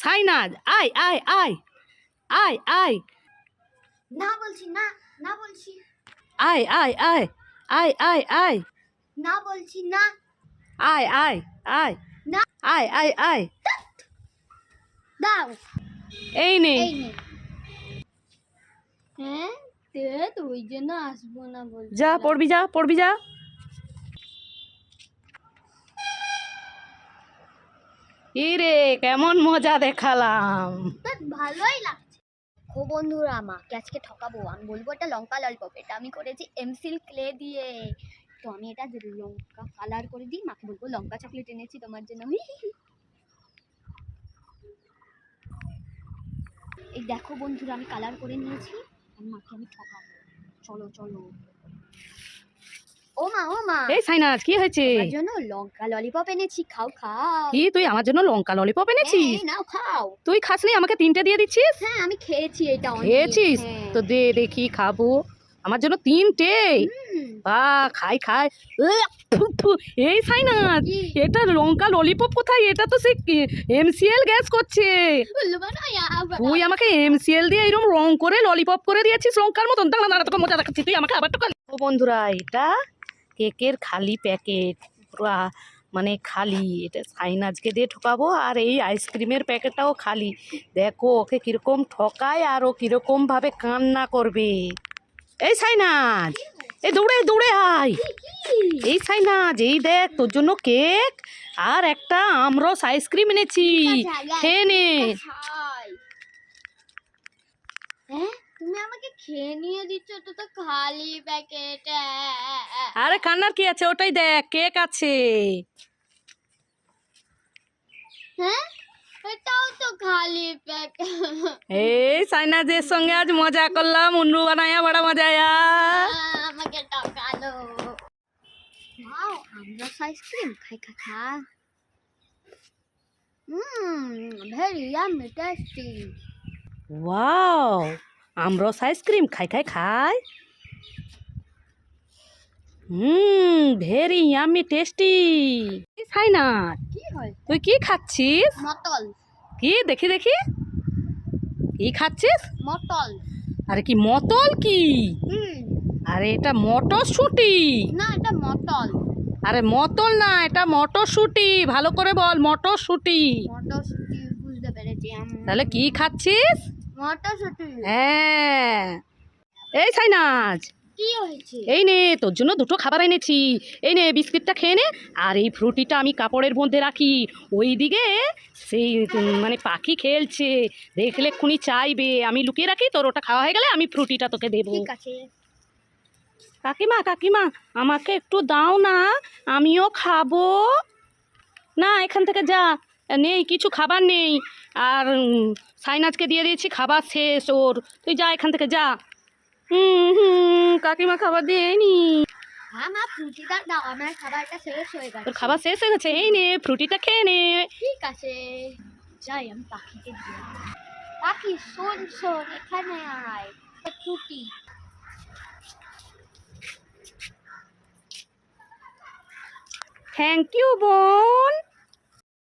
সাইনাজ আয় আয় আয় আয় আয়। না বলছি না না বলছি। আয় আয় আয় আয় আয় আয়। না বলছি না। আয় আয় আয়। না। আয় আয় আয়। দাও। এই নে। এই নে। হ্যাঁ তে তো ওই জন্য আসব না বল যা পড়বি যা পড়বি যা। কি রে কেমন মজা দেখালাম। ভালোই লাগছে। ও বন্ধুরা আমাকে আজকে ঠকাবো। আমি বলব এটা লঙ্কা ললিপপ এটা আমি করেছি এমসিল ক্লে দিয়ে। তো আমি এটা লঙ্কা কালার করে দিই, মাকে বলব লঙ্কা চকলেট এনেছি তোমার জন্য। হি। এই দেখো বন্ধুরা, আমি কালার করে নিয়েছি। মাকে আমি ঠকাবো। চলো চলো। ও মা ও মা এই সাইনাজ কি হয়েছে? তোমার জন্য লঙ্কা ললিপপ এনেছি খাও খাও। কি তুই আমার জন্য লঙ্কা ললিপপ এনেছিস? নাও খাও। তুই খাসনি আমাকে তিনটে দিয়ে দিচ্ছিস? হ্যাঁ আমি খেয়েছি এটা অনেক খেয়েছিস? হ্যাঁ। তো দে দেখি খাব। আমার জন্য তিনটে। বা খাই খাই। এই সাইনাজ কি? এটা লঙ্কা ললিপপ কোথায়? এটা তো সে এমসিএল গ্যাস করছে। তুই আমাকে এমসিএল দিয়ে এরকম রং করে ললিপপ করে দিয়েছিস লঙ্কার মতন। দাঁড়া দাঁড়া তোকে মজা দেখাচ্ছি। তুই আমাকে আবার তো বন্ধুরা এটা কেকের খালি প্যাকেট পুরা মানে খালি এটা সাইনাজকে দিয়ে ঠকাবো আর এই আইসক্রিমের প্যাকেটটাও খালি দেখো ওকে কীরকম ঠকায় আর ও কীরকমভাবে কান্না করবে এই সাইনাজ এই দৌড়ে দৌড়ে আয় এই সাইনাজ এই দেখ তোর জন্য কেক আর একটা আমরস আইসক্রিম এনেছি খেয়ে নে হ্যাঁ তুমি আমাকে খেয়ে নিয়ে দিচ্ছ তো তো খালি প্যাকেট আরে কান্নার কি আছে? ওটাই দেখ কেক আছে হ্যাঁ? এটাও তো খালি প্যাকেট এই সাইনাজের সঙ্গে আজ মজা করলাম উন্নু বানায়া বড় মজা আয়া আমাকে টাকালো ওয়াও আমরা আইসক্রিম খাই খা খা। Hmm very yummy tasty wow. আমরস আইসক্রিম খাই খাই খাই। Hmm very yummy tasty. Sainaz কি হয়? তুই কি খাচ্ছিস? মটল। কি? দেখি দেখি। কি খাচ্ছিস? মটল। আরে কি মটল কি? হুম। আরে এটা মটরশুঁটি। না এটা মটল। আরে মটল না এটা মটরশুঁটি। ভালো করে বল মটরশুঁটি। মটরশুটি বুঝতে পেরেছি তাহলে কি খাচ্ছিস? মটরশুটি। হ্যাঁ। এই সাইনাজ। কি হয়েছে? এই নে তোর জন্য দুটো খাবার এনেছি। এই নে বিস্কিটটা খেয়ে নে। আর এই ফ্রুটিটা আমি কাপড়ের মধ্যে রাখি। ওই দিকে সেই মানে পাখি খেলছে। দেখলে এক্ষুনি চাইবে। আমি লুকিয়ে রাখি তোর ওটা খাওয়া হয়ে গেলে আমি ফ্রুটিটা তোকে দেবো। ঠিক আছে। কাকিমা কাকিমা আমাকে একটু দাও না। আমিও খাব। না এখান থেকে যা। নেই কিছু খাবার নেই। আর সাইনাজকে দিয়ে দিয়েছি খাবার শেষ ওর। তুই যা এখান থেকে যা। হুম হুম কাকিমা খাবার দেয়নি ফ্রুটিটা দাও আমার খাবারটা শেষ গেছে। তোর খাবার শেষ হয়ে গেছে এই নে ফ্রুটিটা খেয়ে নে। ঠিক আছে। যাই আমি পাখিকে দিয়ে পাখি শোন শোন এখানে আয় ফ্রুটি। থ্যাংক ইউ বোন।